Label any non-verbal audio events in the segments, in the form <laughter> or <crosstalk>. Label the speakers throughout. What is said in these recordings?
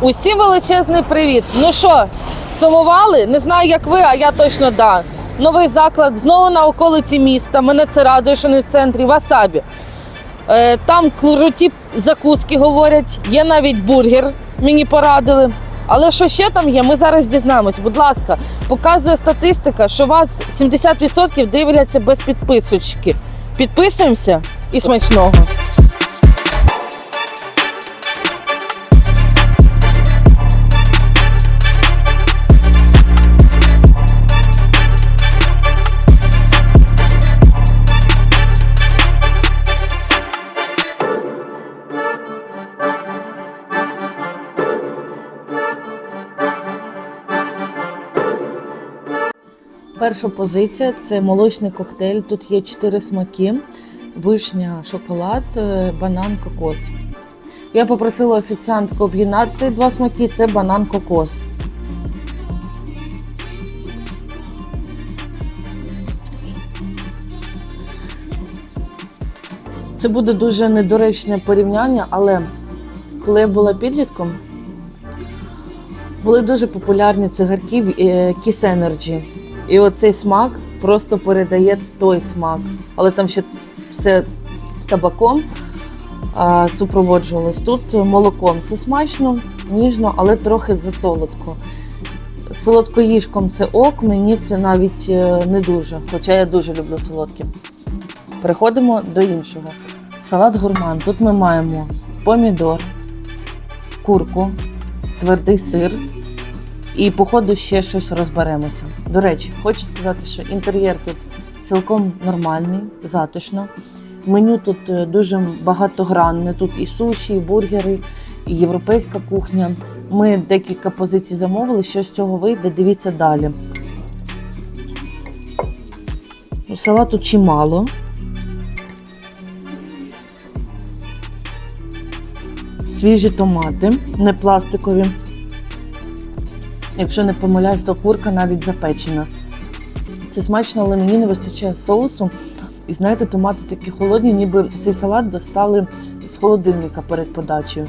Speaker 1: Усім величезний привіт. Ну що, сумували? Не знаю, як ви, а я точно да. Новий заклад знову на околиці міста. Мене це радує, що не в центрі Васабі. Е, там круті закуски говорять, є навіть бургер, мені порадили. Але що ще там є, ми зараз дізнаємось. Будь ласка, показує статистика, що вас 70% дивляться без підписочки. Підписуємося і смачного. Перша позиція це молочний коктейль. Тут є чотири смаки: вишня, шоколад, е, банан, кокос. Я попросила офіціантку об'єднати два смаки це банан кокос. Це буде дуже недоречне порівняння, але коли я була підлітком, були дуже популярні цигарки е, Kiss Energy. І оцей смак просто передає той смак. Але там ще все табаком а, супроводжувалось. Тут молоком. Це смачно, ніжно, але трохи засолодко. Солодкоїжком це ок, мені це навіть е, не дуже, хоча я дуже люблю солодке. Переходимо до іншого. Салат гурман. Тут ми маємо помідор, курку, твердий сир, і по ходу ще щось розберемося. До речі, хочу сказати, що інтер'єр тут цілком нормальний, затишно. Меню тут е, дуже багатогранне. Тут і суші, і бургери, і європейська кухня. Ми декілька позицій замовили. Що з цього вийде, дивіться далі. Ну, Салату чимало. Свіжі томати, не пластикові. Якщо не помиляюсь, то курка навіть запечена. Це смачно, але мені не вистачає соусу. І знаєте, томати такі холодні, ніби цей салат достали з холодильника перед подачею.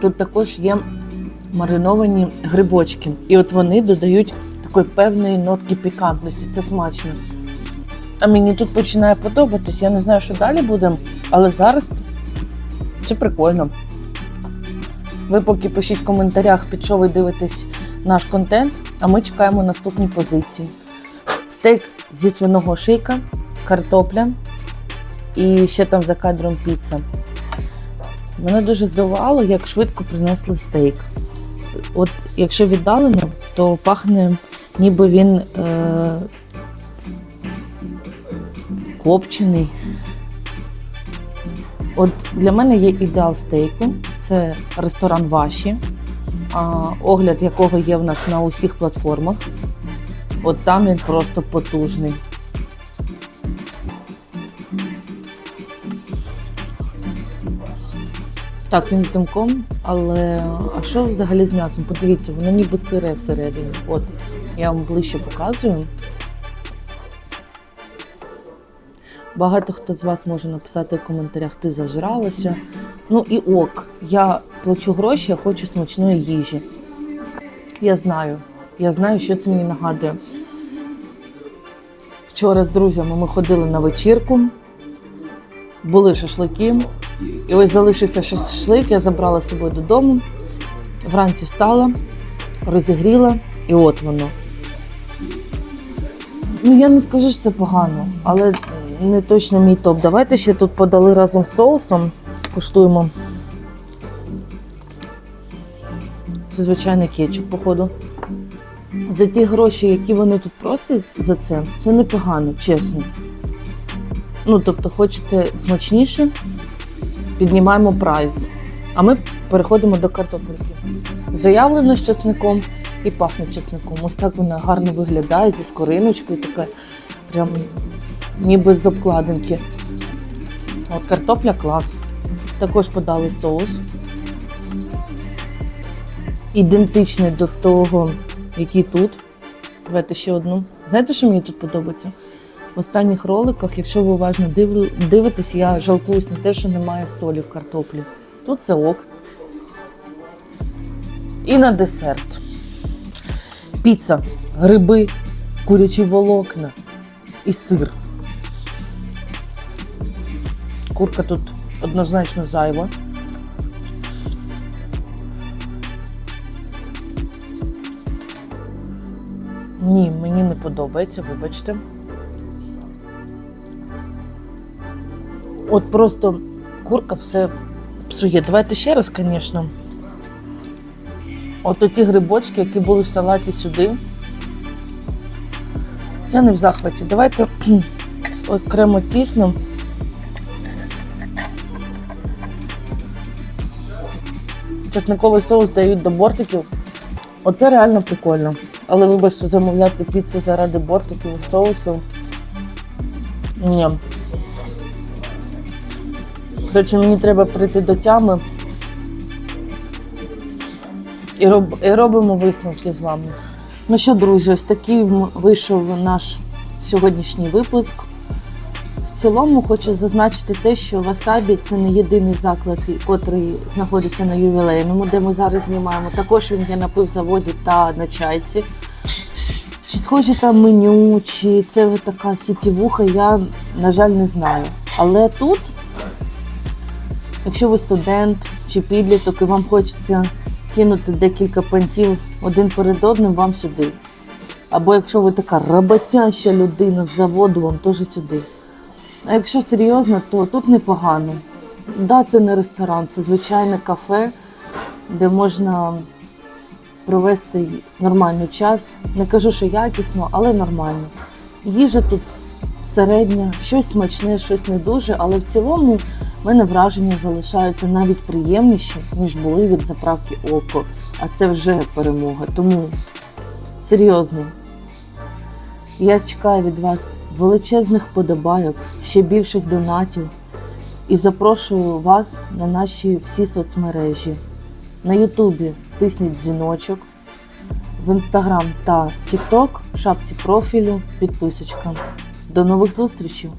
Speaker 1: Тут також є мариновані грибочки. І от вони додають такої певної нотки пікантності. Це смачно. А мені тут починає подобатись. Я не знаю, що далі буде, але зараз це прикольно. Ви поки пишіть в коментарях, під що ви дивитесь наш контент, а ми чекаємо наступні позиції. Стейк зі свиного шийка, картопля і ще там за кадром піца. Мене дуже здивувало, як швидко принесли стейк. От якщо віддалено, то пахне, ніби він е- копчений. От для мене є ідеал стейку. Це ресторан Ваші, огляд якого є в нас на усіх платформах. От там він просто потужний. Так, він з димком, але а що взагалі з м'ясом? Подивіться, воно ніби сире всередині. От, я вам ближче показую. Багато хто з вас може написати в коментарях, ти зажралася. Ну і ок, я плачу гроші, я хочу смачної їжі. Я знаю, я знаю, що це мені нагадує. Вчора з друзями ми ходили на вечірку, були шашлики. І ось залишився шашлик, я забрала з собою додому. Вранці встала, розігріла, і от воно. Ну, я не скажу, що це погано, але не точно мій топ. Давайте ще тут подали разом з соусом. Скуштуємо. Це звичайний кетчуп, походу. За ті гроші, які вони тут просять за це, це непогано, чесно. Ну, тобто, хочете смачніше, піднімаємо прайс. А ми переходимо до картопельки. Заявлено з чесником і пахне чесником. Ось так вона гарно виглядає зі скориночкою, таке прям ніби з обкладинки. От картопля клас. Також подали соус. Ідентичний до того, який тут. Давайте ще одну. Знаєте, що мені тут подобається? В останніх роликах, якщо ви уважно див- дивитесь, я жалкуюсь на те, що немає солі в картоплі. Тут це ок. І на десерт. Піца, гриби, курячі волокна і сир. Курка тут однозначно зайва. Ні, мені не подобається, вибачте. От просто курка все псує. Давайте ще раз, звісно. От ті грибочки, які були в салаті сюди. Я не в захваті. Давайте <clears throat> окремо тісно. Чесниковий соус дають до бортиків. Оце реально прикольно. Але вибачте, замовляти піцу заради бортиків соусу. Ні. Коротше, мені треба прийти до тями. І, роб, і робимо висновки з вами. Ну що, друзі, ось такий вийшов наш сьогоднішній випуск. В цілому хочу зазначити те, що Васабі це не єдиний заклад, який знаходиться на ювілейному, де ми зараз знімаємо. Також він є на пивзаводі та на чайці. Чи схожі там меню, чи це така сітівуха, я, на жаль, не знаю. Але тут, якщо ви студент чи підліток, і вам хочеться кинути декілька пантів один перед одним, вам сюди. Або якщо ви така роботяща людина з заводу, вам теж сюди. А якщо серйозно, то тут непогано. Да, це не ресторан, це звичайне кафе, де можна провести нормальний час. Не кажу, що якісно, але нормально. Їжа тут середня, щось смачне, щось не дуже, але в цілому в мене враження залишаються навіть приємніші, ніж були від заправки око. А це вже перемога. Тому серйозно. Я чекаю від вас величезних подобайок, ще більших донатів і запрошую вас на наші всі соцмережі. На Ютубі тисніть дзвіночок, в Інстаграм та Тікток в шапці профілю підписочка. До нових зустрічей!